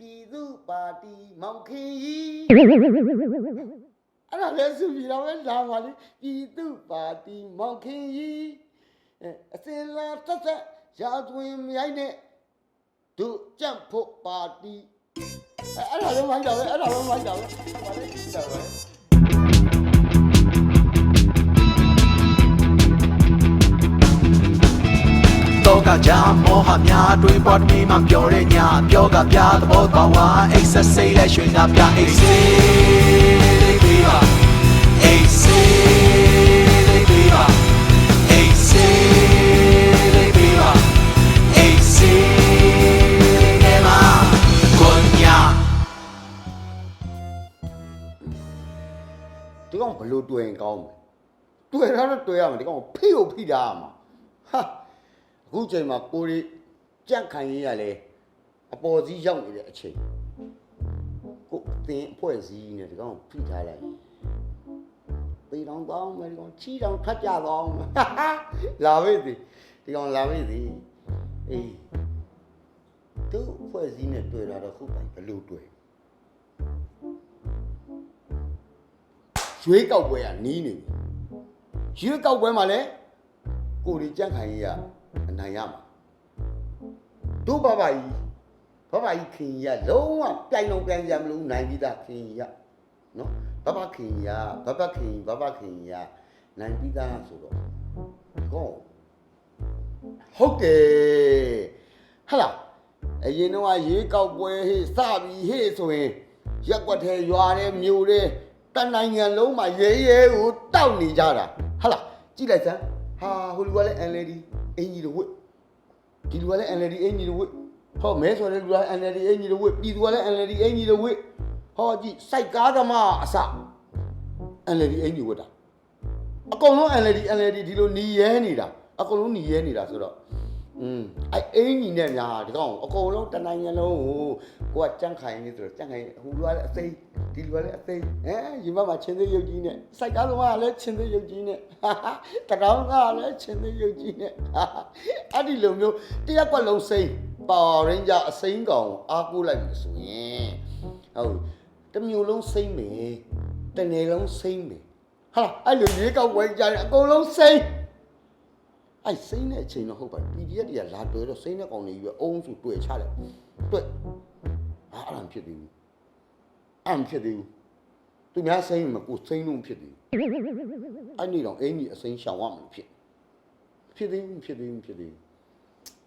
ပြည်သူပါတီမောင်ခင်ကြီးအဲ့ဒါလည်းသူပြည်တော်ပဲလာပါလေပြည်သူပါတီမောင်ခင်ကြီးအဲအစင်လာသက်သက်ရာသွင်းမြိုက်နဲ့တို့ကြက်ဖို့ပါတီအဲအဲ့ဒါလည်းမိုက်တာပဲအဲ့ဒါလည်းမိုက်တာပဲဘာလဲကြည့်တာပဲ တော့ကကြမောဟများတွေးပေါ်တမီမှပြောတဲ့ညပြောကပြသဘောပေါက်ဝါအိတ်ဆက်စိတ်လက်ရွှေငါပြအိတ်စေးလေးပါအိတ်စေးလေးပါအိတ်စေးလေးပါအိတ်စေးလေးပါကိုညာဒီကောင်ဘလို့တွေ့ရင်ကောင်းမလဲတွေ့တာတော့တွေ့ရမယ်ဒီကောင်ဖိကိုဖိတာရမှာဟာ အခုချိန်မှာကိုရီကြန့်ခိုင်ရေးရလဲအပေါ်စီးရောက်နေတဲ့အချိန်ကိုအသင်အဖွဲ့စည်းနဲ့ဒီကောင်ဖိထားလိုက်ပေတောင်ကောင်းမယ်ဒီကောင်ချီတောင်ထတ်ကြကောင်းမယ်ဟာဟာလာပြီဒီဒီကောင်လာပြီဒီအေးသူအဖွဲ့စည်းနဲ့တွေ့တာတော့ခုပိုင်ဘလို့တွေ့ရွေးကောက်ပွဲကနီးနေပြီရွေးကောက်ပွဲမှာလည်းကိုရီကြန့်ခိုင်ကြီးကအ နိုင်ရမှာတို့ဘဘကြီးဘဘကြီးခင်ကြီးကလုံးဝပြိုင်လုံးပြိုင်ကြမလို့နိုင်ပြီးသားခင်ကြီးကနော်ဘဘခင်ကြီးကဘဘခင်ကြီးဘဘခင်ကြီးကနိုင်ပြီးသားဆိုတော့ဟောဟုတ်တယ်ဟဟလားအရင်တော့ရွေးကောက်ပွဲဟေ့စပြီဟေ့ဆိုရင်ရက်ွက်ထဲရွာတဲ့မြို့တဲ့တနိုင်ငံလုံးမှာရဲရဲကိုတောက်နေကြတာဟာလားကြည့်လိုက်စမ်းဟာဟိုလူကလည်း NLD အင်ကြီးတို့ဝတ်ဒီလူကလည်း NLD အင်ကြီးတို့ဝတ်ဟောမဲဆိုတဲ့လူကလည်း NLD အင်ကြီးတို့ဝတ်ပြည်သူကလည်း NLD အင်ကြီးတို့ဝတ်ဟောကြည့်စိုက်ကားသမားအစ NLD အင်ကြီးဝတ်တာအကုန်လုံး NLD NLD ဒီလိုหนีရဲနေတာအကုန်လုံးหนีရဲနေတာဆိုတော့ อืมအဲ့အင်ကြီးနဲ့များဒီကောင်အကုန်လုံးတနိုင်ငံလုံးကိုကိုကကြန့်ခိုင်နေဆိုတော့ကြန့်ခိုင်ဟိုလူကလည်းအသိဒီလူကလည်းအသိဟမ်ရင်ဘတ်မှာချင်းသေးရုပ်ကြီးနဲ့စိုက်ကားသမားကလည်းချင်းသေးရုပ်ကြီးနဲ့ဟာဟာတကောင်းကလည်းချင်းသေးရုပ်ကြီးနဲ့ဟာဟာအဲ့ဒီလိုမျိုးတရက်ကွက်လုံးစိမ့်ပါရင်းကြအစိမ်းကောင်အားကိုးလိုက်လို့ဆိုရင်ဟုတ်တစ်မျိုးလုံးစိမ့်မယ်တစ်နယ်လုံးစိမ့်မယ်ဟာအဲ့လိုရေကောက်ဝဲကြတယ်အကုန်လုံးစိမ့် အဲ့စိမ့်တဲ့အချိန်တော့ဟုတ်ပါ PDF တွေကလာတွေ့တော့စိမ့်တဲ့ကောင်တွေကြီးပဲအုံးစုတွေ့ချတယ်တွေ့ဟာအဲ့ဒါမဖြစ်သေးဘူးအဲ့မဖြစ်သေးဘူးသူများစိမ့်မှာကိုစိမ့်လို့မဖြစ်သေးဘူးအဲ့นี่တော့အင်းကြီးအစိမ့်ရှောင်ရမှာဖြစ်ဖြစ်သေးဘူးဖြစ်သေးဘူးဖြစ်သေးဘူး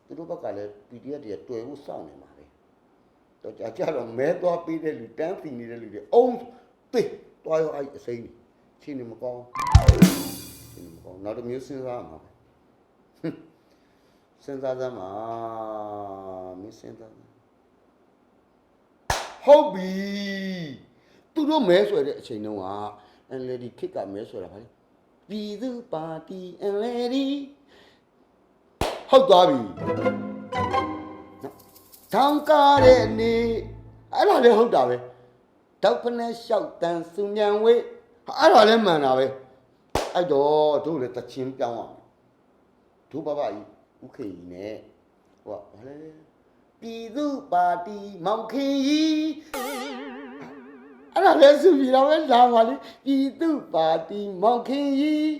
သူတို့ဘက်ကလည်း PDF တွေကတွေ့ဖို့စောင့်နေမှာပဲတော့ကြာကြာတော့မဲသွားပေးတဲ့လူတန်းစီနေတဲ့လူတွေအုံးသိသွားရောအဲ့အစိမ့်ချင်းနေမကောင်းချင်းနေမကောင်းနောက်တစ်မျိုးစဉ်းစားရမှာပဲ စဉ်းစားစမ်းပါမင်းစဉ်းစားစမ်းဟုတ်ပြီသူတို့မဲဆွဲတဲ့အချိန်တုန်းက NLD ခစ်ကမဲဆွဲတာဗါလေပြည်သူပါတီ NLD ဟုတ်သွားပြီနော်ထောင်ကားတဲ့အနေအဲ့ဒါလည်းဟုတ်တာပဲတောက်ဖနဲ့လျှောက်တန်စုညံဝေးအဲ့ဒါလည်းမှန်တာပဲအဲ့တော့တို့လည်းတချင်းပြောင်းအောင် ဒုဘဘကြီးဥခေကြီးနဲ့ဟိုကဘာလဲပြည်သူပါတီမောင်ခင်ကြီးအဲ့ဒါလည်းသူပြည်တော်ပဲလာပါလေပြည်သူပါတီမောင်ခင်ကြီး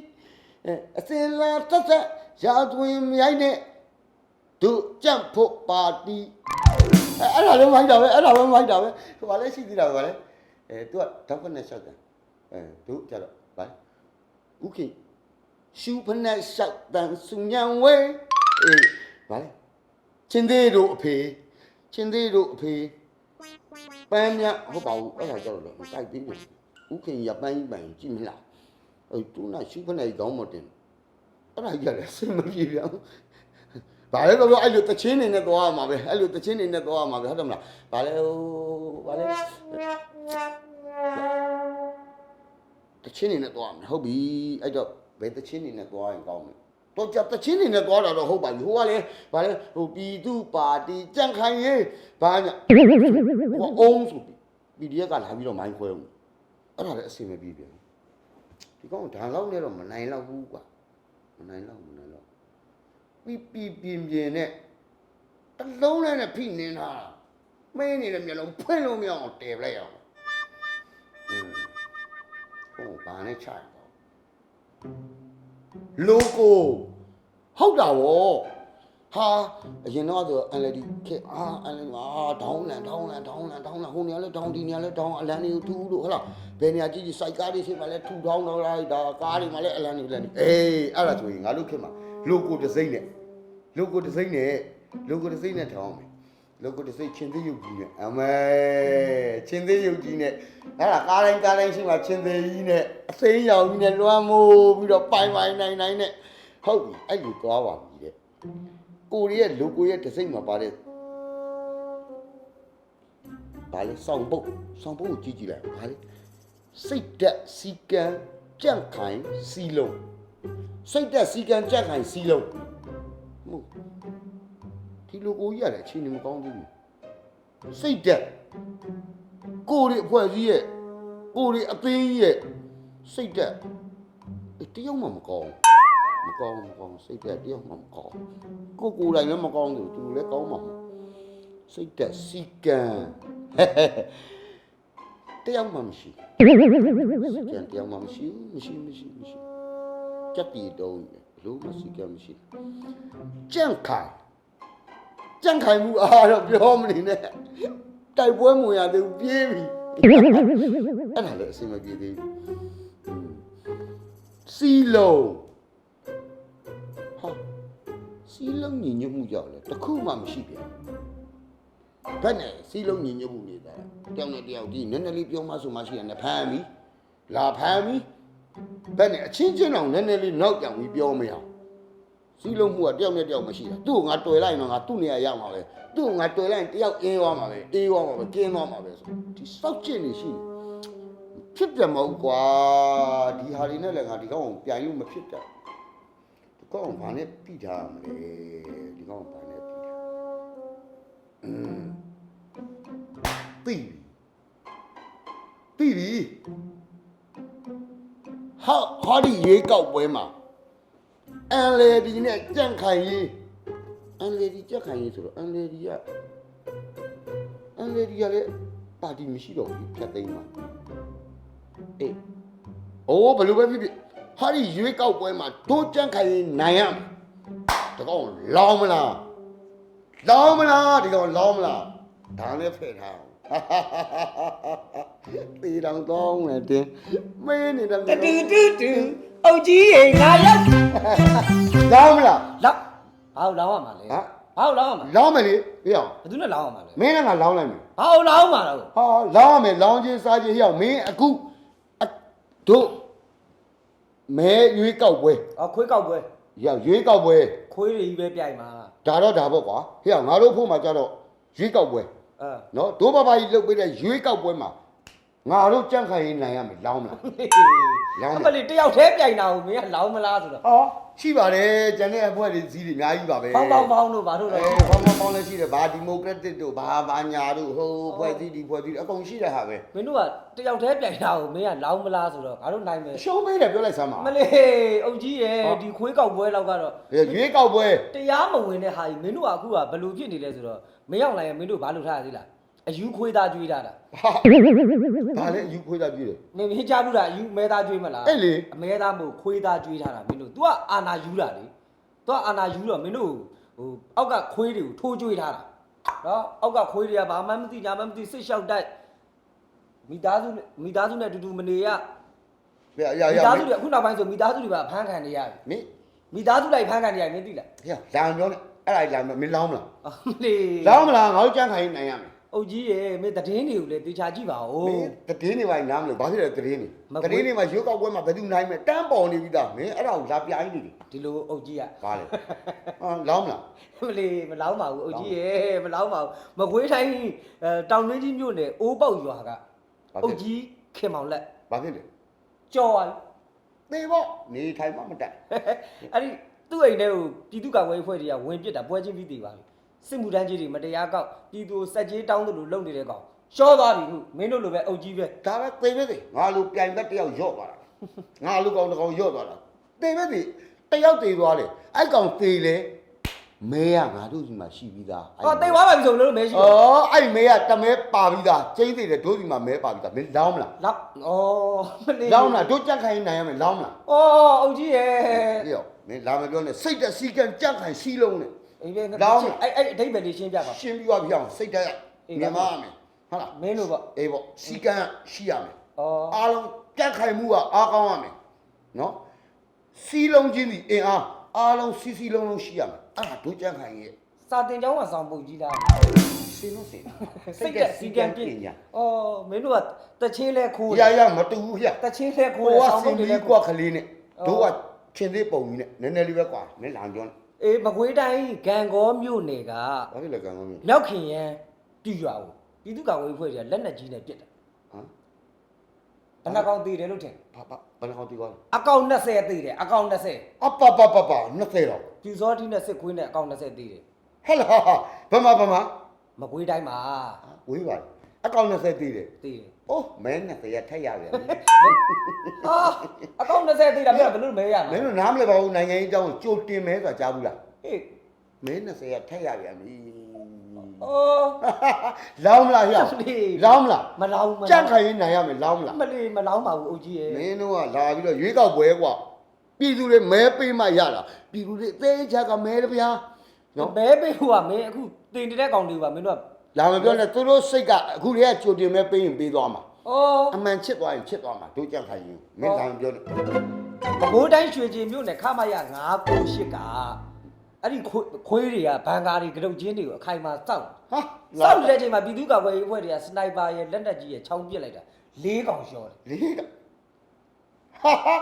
အဲအစင်လာသက်သက်ရာသွင်းမြိုက်နဲ့တို့ကြက်ဖို့ပါတီအဲအဲ့ဒါလည်းမိုက်တာပဲအဲ့ဒါပဲမိုက်တာပဲဟိုဘာလဲရှိသေးတာပဲဗာလဲအဲသူကဒေါက်ကနဲ့ရှောက်တယ်အဲတို့ကြတော့ဗာလဲဥခေ ရှူဖနဲ့ရှောက်တန်စုညံဝဲအေးဗါလေချင်းသေးတို့အဖေချင်းသေးတို့အဖေပန်းမြဟုတ်ပါဘူးအဲ့ဒါကြောက်လို့မတိုက်သေးဘူးဥခင်ရပန်းကြီးပန်းကြည့်မလားအဲတူနာရှူဖနဲ့ကောင်းမတင်အဲ့ဒါကြီးရတယ်စင်မပြေပြန်ဘာလဲတော့အဲ့လိုတချင်းနေနဲ့သွားရမှာပဲအဲ့လိုတချင်းနေနဲ့သွားရမှာပဲဟုတ်တယ်မလားဘာလဲဟိုဘာလဲတချင်းနေနဲ့သွားရမယ်ဟုတ်ပြီအဲ့တော့ဘ ယ်တချင်းနေနဲ့သွားရင်ကောင်းမလဲတော့ကြတချင်းနေနဲ့သွားတာတော့ဟုတ်ပါပြီဟိုကလည်းဘာလဲဟိုပြည်သူပါတီကြန့်ခိုင်ရေးဘာညာဟိုအုံးဆိုပြီး PDF ကလာပြီးတော့မိုင်းခွဲဦးအဲ့ဒါလည်းအဆင်မပြေပြန်ဘူးဒီကောင်ဒါလောက်နဲ့တော့မနိုင်တော့ဘူးကွာမနိုင်တော့မနိုင်တော့ပြီးပြီးပြင်းပြင်းနဲ့တလုံးနဲ့နဲ့ဖိနေတာမင်းနေတဲ့မျက်လုံးဖွင့်လို့မရအောင်တည်ပလိုက်အောင်อืมဟိုဘာနဲ့ချိုင်တော့ လိုကိုဟုတ်တာဗောဟာအရင်တော့ဆို LED ခက်အာ LED အာဒေါင်းလန်ဒေါင်းလန်ဒေါင်းလန်ဒေါင်းလန်ဟိုနေရာလဲဒေါင်းဒီနေရာလဲဒေါင်းအလန်တွေကိုထူးလို့ဟုတ်လားဘယ်နေရာကြည့်ကြည့်စိုက်ကားတွေရှိမှလဲထူထောင်းတော့လိုက်ဒါကားတွေမှလဲအလန်တွေလန်တွေအေးအဲ့ဒါဆိုရင်ငါတို့ခင်မှာလိုကိုတစ်စိမ့်နဲ့လိုကိုတစ်စိမ့်နဲ့လိုကိုတစ်စိမ့်နဲ့ထောင်းမယ် လိုကိုတစ်စိမ့်ချင်းသေးရုပ်ကြီးနဲ့အမဲချင်းသေးရုပ်ကြီးနဲ့အဲ့ဒါကားတိုင်းကားတိုင်းရှိမှချင်းသေးကြီးနဲ့အစိမ်းရောင်ကြီးနဲ့လွှမ်းမိုးပြီးတော့ပိုင်ပိုင်နိုင်နိုင်နဲ့ဟုတ်ပြီအဲ့လိုသွားပါပြီတဲ့ကိုရီးရဲ့လိုကိုရဲ့တစ်စိမ့်မှာပါတဲ့ဘာလဲစောင်းပုတ်စောင်းပုတ်ကိုကြည့်ကြည့်လိုက်ဘာလဲစိတ်တက်စီကံကြန့်ခိုင်စီလုံးစိတ်တက်စီကံကြန့်ခိုင်စီလုံးမှုဒီ လိုကိုကြီးရတယ်အချိန်နေမကောင်းသေးဘူးစိတ်တက်ကိုရီအဖွဲ့အစည်းရဲ့ကိုရီအသိကြီးရဲ့စိတ်တက်အေးတယောက်မှမကောင်းမကောင်းမကောင်းစိတ်တက်တယောက်မှမကောင်းကိုကိုယ်တိုင်လည်းမကောင်းဘူးသူလည်းကောင်းမှာမဟုတ်စိတ်တက်စီကံတယောက်မှမရှိစီကံတယောက်မှမရှိမရှိမရှိမရှိကြက်တီတုံးဘလို့မစီကံမရှိကြန့်ခိုင် ကြန့်ခိုင်မှုအားတော့ပြောမနေနဲ့တိုက်ပွဲမဝင်ရသေးဘူးပြေးပြီအဲ့ဒါလည်းအဆင်မပြေသေးဘူးอืมစီလုံးဟာစီလုံးညီညွတ်မှုကြောင့်လေတစ်ခုမှမရှိပြန်ဘယ်နဲ့စီလုံးညီညွတ်မှုနေတာတယောက်နဲ့တယောက်ဒီနည်းနည်းလေးပြောမှဆိုမှရှိရတယ်ဖမ်းပြီလာဖမ်းပြီဘယ်နဲ့အချင်းချင်းအောင်နည်းနည်းလေးနောက်ကြောင်ပြီးပြောမရအောင် စီးလုံးမှုကတယောက်နဲ့တယောက်မရှိတာသူ့ကိုငါတွေ့လိုက်ရင်တော့ငါသူ့နေရာရောက်မှာပဲသူ့ကိုငါတွေ့လိုက်ရင်တယောက်အေးသွားမှာပဲအေးသွားမှာပဲကင်းသွားမှာပဲဆိုဒီစောက်ကျင့်နေရှိနေဖြစ်ပြမဟုတ်ကွာဒီဟာတွေနဲ့လည်းငါဒီကောင်ကိုပြန်လို့မဖြစ်တာဒီကောင်ကိုဘာနဲ့ပြီးထားရမလဲဒီကောင်ကိုဘာနဲ့ပြီးထားอืมပြီးပြီပြီးပြီဟာဟာဒီရေကောက်ပွဲမှာ အန်လေဒီနဲ့ကြန့်ခိုင်ရေးအန်လေဒီကြန့်ခိုင်ရေးဆိုတော့အန်လေဒီကအန်လေဒီကလည်းပါတီမရှိတော့ဘူးဖြတ်သိမ်းမှာအေးအိုးဘယ်လိုပဲဖြစ်ဖြစ်ဟာဒီရွေးကောက်ပွဲမှာတို့ကြန့်ခိုင်ရေးနိုင်ရမယ်တကောင်လောင်းမလားလောင်းမလားဒီကောင်လောင်းမလား ဒါလည်းဖဲ့ထားအောင်တေးတောင်တောင်းနေတယ်မင်းနေတယ်တူတူတူတူအုတ်ကြီးရေငါရောက်လောင်းမလားလောက်ဘာလို့လောင်းရမှာလဲဟမ်ဘာလို့လောင်းရမှာလောင်းမယ်လေဟေ့အောင်ဘယ်သူနဲ့လောင်းရမှာလဲမင်းကငါလောင်းလိုက်မယ်ဘာလို့လောင်းမှာလဲဟာလောင်းရမယ်လောင်းချင်းစားချင်းဟေ့အောင်မင်းအခုအတို့မဲရွေးကောက်ပွဲအော်ခွေးကောက်ပွဲရောက်ရွေးကောက်ပွဲခွေးတွေကြီးပဲပြိုင်မှာဒါတော့ဒါပေါ့ကွာဟေ့အောင်ငါတို့ဖို့မှာကြတော့ရွေးကောက်ပွဲအဲ နော်ဒိုးဘဘကြီးလှုပ်ပေးတဲ့ရွေးကောက်ပွဲမှာ ငါတို့ကြန့်ခိုင်ရင်နိုင်ရမယ်လောင်းမလား လောင်းမယ် အမလေးတယောက်တည်းပြိုင်တာကိုမင်းကလောင်းမလားဆိုတော့ဟောရှိပါတယ်ကျန်တဲ့အဖွဲ့တွေစီးတွေအများကြီးပါပဲပေါင်းပေါင်းပေါင်းတို့ဘာလို့လဲ အဲဘောင်းဘောင်းဘောင်းလည်းရှိတယ်ဘာဒီမိုကရက်တစ်တို့ဘာဘာညာတို့ဟိုဖွဲ့စည်းဒီဖွဲ့စည်းအကုန်ရှိတဲ့ဟာပဲမင်းတို့ကတယောက်တည်းပြိုင်တာကိုမင်းကလောင်းမလားဆိုတော့ငါတို့နိုင်မယ်ရှုံးပေးတယ်ပြောလိုက်စမ်းပါမလေးအုတ်ကြီးရေဟောဒီခွေးကောက်ပွဲလောက်ကတော့ရွေးကောက်ပွဲတရားမဝင်တဲ့ဟာကြီးမင်းတို့ကအခုကဘယ်လိုဖြစ်နေလဲဆိုတော့မရောက်လိုက်ရင်မင်းတို့ဘာလို့ထားရသေးလား အယူခွေးသားကျွေးထားတာဟာဒါလည်းယူခွေးတာပြည့်တယ် မင်းမင်းကြားဘူးလားအယူမဲသားကျွေးမလားအဲ့လေ အမဲသားမို့ခွေးသားကျွေးထားတာမင်းတို့ तू ကအာနာယူတာလေ तू ကအာနာယူတော့မင်းတို့ဟိုအောက်ကခွေးတွေကိုထိုးကျွေးထားတာနော်အောက်ကခွေးတွေကဘာမှမသိညာမှမသိစစ်လျှောက်တိုက်မိသားစုနဲ့မိသားစုနဲ့အတူတူမနေရရရမိရသားစုတွေအခုနောက်ပိုင်းဆိုမိသားစုတွေပါဖမ်းခံနေရတယ်မင်းမိသားစုလိုက်ဖမ်းခံနေရမင်းသိလားဟဲ့လာပြောနေအဲ့ဒါလာမင်းလောင်းမလားအမလေးလောင်းမလားငါတို့ကြမ်းခိုင်းနိုင်ရမယ် အုတ်ကြီးရဲ့မင်းသတင်းတွေကိုလည်းတေချာကြည့်ပါဦး မင်းတည်င်းနေပါနားမလို့ဘာဖြစ်လဲတည်င်းနေမကွေး တည်င်းနေမှာရွေးကောက်ပွဲမှာဘယ်သူနိုင်မလဲတန်းပေါ်နေပြီသားမင်းအဲ့ဒါကိုလာပြိုင်းနေတယ်ဒီလိုအုတ်ကြီးကဘာလဲဟာလောင်းမလားမလေးမလောင်းပါဘူးအုတ်ကြီးရဲ့မလောင်းပါဘူးမကွေးတိုင်းအဲတောင်တွင်းကြီးမြို့နယ်အိုးပေါက်ရွာကဘာအုဖြစ်တ်ကြီးခင်မောင်လက်ဘာဖြစ်လဲကြော်သွားပြီ သေပေါ့နေထိုင်မှမတက်အဲ့ဒီသူ့အိမ်ထဲကိုပြည်သူ့ကာကွယ်ရေးအဖွဲ့တွေကဝင်ပစ်တာပွဲချင်းပြီးတည်ပါပြီ စစ်မှုတန်းကြီးတွေမတရားကောက်ပြည်သူကိုစက်ကြီးတောင်းတယ်လို့လုပ်နေတဲ့ကောင်ရှော့သွားပြီခုမင်းတို့လိုပဲအုတ်ကြီးပဲဒါပဲသေပဲသေငါလိုပြိုင်ဘက်တယောက်ရော့သွားတာငါလိုကောင်တစ်ကောင်ရော့သွားတာသေပဲသေတယောက်သေသွားတယ်အဲ့ကောင်သေလေမဲကငါတို့စီမှာရှိပြီးသားဟောတိတ်သွားပါပြီဆိုလို့မဲရှိဩအဲ့မဲကတမဲပါပြီးသားကျင်းသေးတယ်တို့စီမှာမဲပါပြီးသားမင်းလောင်းမလားလောက်ဩမလေးလောင်းမလားတို့ကြက်ခိုင်နိုင်ရမယ်လောင်းမလားဩအုတ်ကြီးရဲ့အေးရောမင်းလာမပြောနဲ့စိတ်တက်စီကံကြက်ခိုင်စီးလုံးနဲ့ အေးပဲလောင်းမအဲ့အဲ့အဓိပ္ပာယ်လေးရှင်းပြပါရှင်းပြီးသွားပြီအောင်စိတ်တက်အေးမြပါမရမယ်ဟုတ်လားမင်းတို့ပေါ့အေးပေါ့စီကံရှိရမယ်ဩအားလုံးကြက်ခိုင်မှုကအားကောင်းရမယ်နော်စီးလုံးချင်းဒီအင်အားအားလုံးစီးစီးလုံးလုံးရှိရမယ်အဲ့ဒါတို့ကြက်ခိုင်ရဲ့စာတင်ကျောင်းကဆောင်ပုတ်ကြီးလားစင်းလို့စင်းစိတ်ကစီကံပြင်းညာဩမင်းတို့ကတချင်းလဲခိုးရရမတူဘူးဟဲ့တချင်းလဲခိုးကိုလဲကဆောင်စပုင်တ်တွေပြီးလဲကွက်ကလေးနဲ့တို့ကချင်းသေးပုံကြီးနဲ့နည်းနည်းလေးပဲကွာမင်းလာပြောနေ အေးမကွေးတိုင်းဂံကောမြို့နယ်ကဘာဖြစ်လဲကံကောင်းမျိုးမြောက်ခင်ရန်ပြည်ရွာကိုပြည်သူ့ကာကွယ်ရေးအဖွဲ့တွေကလက်နက်ကြီးနဲ့ပစ်တယ်ဟမ်ဘယ်နှကောင်သေးတယ်လို့ထင်ဘာဘာဘယ်နှကောင်တီးသွားလဲအကောင့်20သေးတယ်အကောင့်20အပပပပ20တော့ပြူစောတိနဲ့စစ်ခွေးနဲ့အကောင့်20သေးတယ်ဟဲ့လားဘမဘမမကွေးတိုင်းမှာဝေးပါအကောင့်20တီးတယ်သေးတယ် အိုးမဲ20ရထက်ရပြန်ပြီဟာအကောင့်20သေးတာပြဘယ်လိုမဲရမမလဲင်းတို့နားမလဲပါဘူးနိုင်ငံရေးအကြောင်းကိုကြိုတင်မဲဆိုတာကြားဘူးလားဟေးမဲ20ရထက်ရပြန်ပြီအော် လောင်းမလားဟဲ့လောင်းမလားမလောင်းမကြက်ခိုင်ရင်နိုင်ရမယ်လောင်းမလား မလေးမလောင်းပါဘူးအုတ်ကြီးရဲ့ မင်းတို့ကလာပြီးတော့ရွေးကောက်ပွဲကွာပြည်သူတွေမဲပေးမှရတာပြည်သူတွေအသေးချာကမဲတဗျာနော်ဘဲပေးဟိုကမင်းအခုတင်နေတဲ့ကောင်တွေကမင်းတို့က လာမပြောနဲ့သူတို့စိတ်ကအခုတည်းကကြိုတင်မဲပေးရင်ပေးသွားမှာအော်အမှန်ချစ်သွားရင်ချစ်သွားမှာတို့ကြက်ခိုင်ရင်မင်းလာမပြောနဲ့ဘကိုးတိုင်းရွှေကျင်မြို့နယ်ခမရ998ကအဲ့ဒီခွေးခွေးတွေကဘန်ကာတွေကတုတ်ချင်းတွေကိုအခိုင်အမာစောက်ဟာစောက်နေတဲ့ချိန်မှာပြည်သူ့ကာကွယ်ရေးအဖွဲ့တွေကစနိုက်ပါရဲ့လက်နက်ကြီးရဲ့ချောင်းပစ်လိုက်တာလေးကောင်ရှော့တယ်လေးကဟာဟာ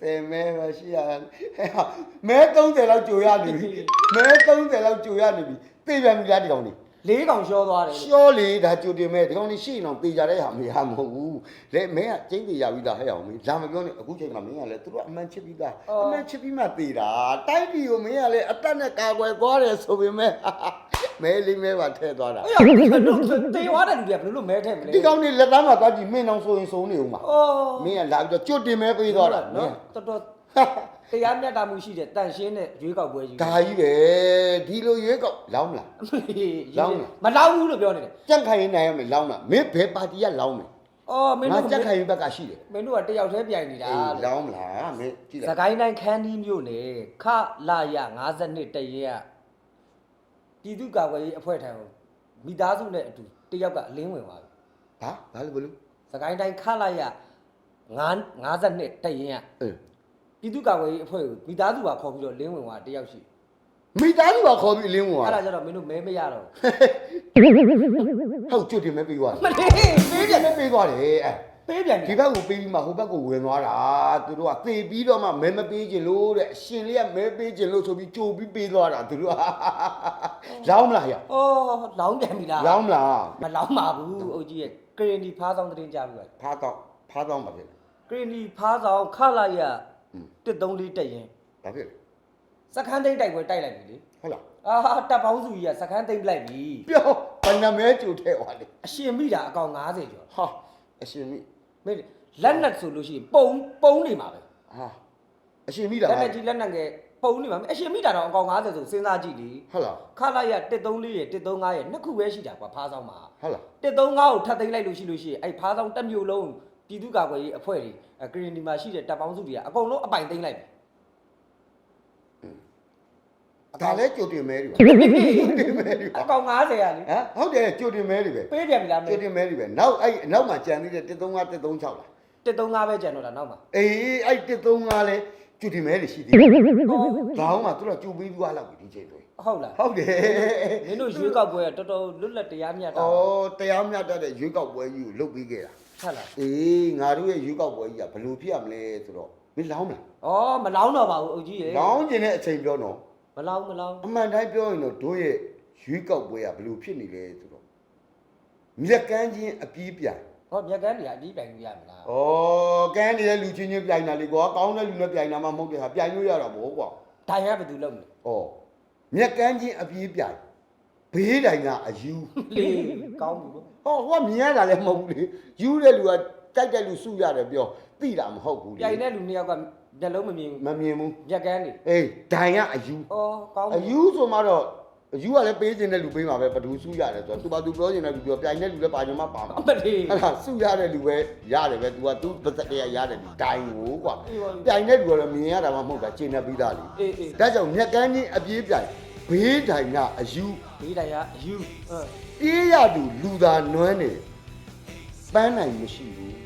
ဆယ်မဲမရှိရဟဲ့ဟာမဲ30လောက်ကြိုရနေပြီမဲ30လောက်ကြိုရနေပြီသိပြန်ပြီလားဒီကောင်လေး လေးကောင်ရှော့သွားတယ်ရှောလေဒါကြိုတင်မဲဒီကောင်လေးရှိရင်တော့တေကြတဲ့ဟာမရမဟုတ်ဘူးလေမင်းကကျင်းတေရပြီးသားဟဲ့အောင်မင်းလာမပြောနဲ့အခုချိန်မှာမင်းကလည်းသူတို့အမှန်ချစ်ပြီးသားအမှန်ချစ်ပြီးမှတေတာတိုက်ပြီးကိုမင်းကလည်းအတက်နဲ့ကာကွယ်သွားတယ်ဆိုပေမဲ့မဲလေးမဲပါထည့်သွားတာအေးဘယ်လိုတေသွားတဲ့လူတွေကဘယ်လိုမဲထဲမလဲဒီကောင်လေးလက်သားမှာသွားကြည့်မင်းအောင်ဆိုရင်စုံနေဦးမှာအော်မင်းကလာပြီးတော့ကြွတင်မဲပေးသွားတာမနော်င်းတော်တော် တရားမျှတမှုရှိတဲ့တန်ရှင်းတဲ့ရွေးကောက်ပွဲကြီးဒါကြီးပဲဒီလိုရွေးကောက်လောင်းမလားလောင်းလားမလောင်းဘူးလို့ပြောနေတယ်ကြက်ခိုင်ရင်နိုင်ရမယ်လောင်းမလားမင်းဘယ်ပါတီကလောင်းမယ်အော်မင်းငါတို့ကြက်ခိုင်ရင်ဘက်ကရှိတယ်မင်းတို့ကတယောက်တည်းပြိုင်နေတာအေးလို့လောင်းမလားမင်းကြည့်စလိုက်ကိုင်းတိုင်းခန်းဒီမြို့နယ်ခလာရ52တရဲကပြည်သူ့ကာကွယ်ရေးအဖွဲ့ထံကိုမိသားစုနဲ့အတူတယောက်ကအလင်းဝင်သွားပြီဘာဘာလို့ဘလို့စကိုင်းတိုင်းခလာရ52တရဲကအေး ပြည်သူ့ကာကွယ်ရေးအဖွဲ့ကိုမိသားစုကခေါ်ပြီးတော့လင်းဝင်သွားတယောက်ရှိမိသားစုကခေါ်ပြီးအလင်းဝင်အဲ့သွားဒါကြတော့မင်းတို့မဲမရတော့ဟုတ်ကျွတ်တင်မဲပေးသွားမတယ်လေးပေးပြန်မဲပေးသွားတယ်အဲပေးပြန်ဒီပြီဘက်ကိုပေးပြီးမှဟိုဘက်ကိုဝင်သွားတာသူတို့ကသေပြီးတော့မှမဲမပေးခြင်းလို့တဲ့အရှင်လေးကမဲပေးခြင်းလို့ဆိုပြီးကြိုပြီးပေးသွားတာသူတို့ကလောင်းမလားဟဲ့အော်လောင်းပြန်ပြီလားလောင်းမလားမလောင်းပါဘူးအုတ်ကြီးရဲ့ကရင်ဒီဖားဆောင်သတင်းကြပြီပဲဖားတော့ဖားတော့ပါဖြစ်ကရင်ဒီဖားဆောင်ခလာရ อืม134တက်ရင်ဘာဖြစ်လဲစခန်းသိမ်းတိုက်ပွဲတိုက်လိုက်ပြီလေဟုတ်လားအာတပ်ပေါင်းစုကြီးကစခန်းသိမ်းပလိုက်ပြီပြောဘယ်နှမဲကြိုထဲသွားလေအရှင်မိတာအကောင်90ကျော်ဟာအရှင်မိမင်းလက်နက်ဆိုလို့ရှိရင်ပုံပုံနေမှာပဲဟာအရှင်မိတာလက်နက်ကြီးလက်နက်ငယ်ပုံနေမှာအရှင်မိတာတော့အကောင်90ဆိုစဉ်းစားကြည့်လေဟုတ်လားခလာရ134ရ135ရနှစ်ခုပဲရှိတာကွာဖားဆောင်မှာဟုတ်လား135ကိုထပ်သိမ်းလိုက်လို့ရှိလို့ရှိရင်အဲ့ဖားဆောင်တက်မျိုးလုံး ပြည်သူ့ကာကွယ်ရေးအဖွဲ့တွေအဲကရင်ဒီမှာရှိတဲ့တပ်ပေါင်းစုတွေကအကုန်လုံးအပိုင်သိမ်းလိုက်ပြီဒါလည်းကြိုတင်မဲတွေပါကြိုတင်မဲတွေပါအကောင်90ရလေဟမ်ဟုတ်တယ်ကြိုတင်မဲတွေပဲပေးပြန်ပြီလားမကြိုင်းတင်မဲတွေပဲနောက်အဲ့အနောက်မှာကြံသေးတယ်135 136လား135ပဲကျန်တော့တာနောက်မှာအေးအဲ့135လဲကြိုတင်မဲတွေရှိသေးတယ်ဘာအောင်မှသူတို့ကြိုပြီးသွားလောက်ပြီဒီချိန်တွေဟုတ်လားဟုတ်တယ်မင်းတို့ရွေးကောက်ပွဲကတော်တော်လွတ်လပ်တရားမျှတတာဩတရားမျှတတဲ့ရွေးကောက်ပွဲကြီးကိုလုပ်ပြီးခဲ့တာ ဟုတ်လားအေးငါတို့ရဲ့ရွေးကောက်ပွဲကြီးကဘယ်လိုဖြစ်ရမလဲဆိုတော့မင်းလောင်းမလားဩမလောင်းတော့ပါဘူးအုတ်ကြီးရေလောင်းကျင်တဲ့အချိန်ပြောတော့မလောင်းမလောင်းအမှန်တိုင်းပြောရင်တော့တို့ရဲ့ရွေးကောက်ပွဲကဘယ်လိုဖြစ်နေလဲဆိုတော့မြက်ကန်းချင်းအပြီးပြိုင်ဟောမြက်ကန်းတွေကအပြီးပိုင်လို့ရမလားဩကန်းနေတဲ့လူချင်းချင်းပြိုင်တာလေကွာကောင်းတဲ့လူနဲ့ပြိုင်တာမှမဟုတ်တဲ့ဟာပြိုင်လို့ရတာဗောကွာဒါရဘယ်သူလုပ်မလဲဩမြက်ကန်းချင်းအပြီးပြိုင် ဘေးတိုင်ကအယူလေကောင်းပြီပေါ့ဟောဟိုကမြင်ရတာလည်းမဟုတ်ဘူးလေယူတဲ့လူကကြိုက်တဲ့လူစုရတယ်ပြောသိတာမဟုတ်ဘူးလေပြိုင်တဲ့လူနှစ်ယောက်ကမျက်လုံးမမြင်ဘူးမမြင်ဘူးမျက်ကန်းနေအေးဒိုင်ကအယူဩကောင်းအယူဆိုမှတော့အယူကလည်းပေးခြင်းတဲ့လူပေးမှာပဲဘယ်သူစုရတယ်ဆိုတော့သူပါသူပြောခြင်းတဲ့လူပြောပြိုင်တဲ့လူလည်းပါကြမှာပါမှာ အမလေး အဲ့ဒါစုရတဲ့လူပဲရတယ်ပဲ तू ကသူပါသက်တရရတယ်လူဒိုင်ကိုကွာအေးပါ ပြိုင်တဲ့လူကတော့မြင်ရတာမှမဟုတ်တာကျင်နေပြီးသားလေအေးအေးဒါကြောင့်မြက်ကန်းကြီးအပြေးပြိုင် ဘေးဒိုင်ကအယူဘေးတိုင်ကအယူအင်းပြေးရသူလူသာနွမ်းနေပန်းနိုင်မရှိဘူး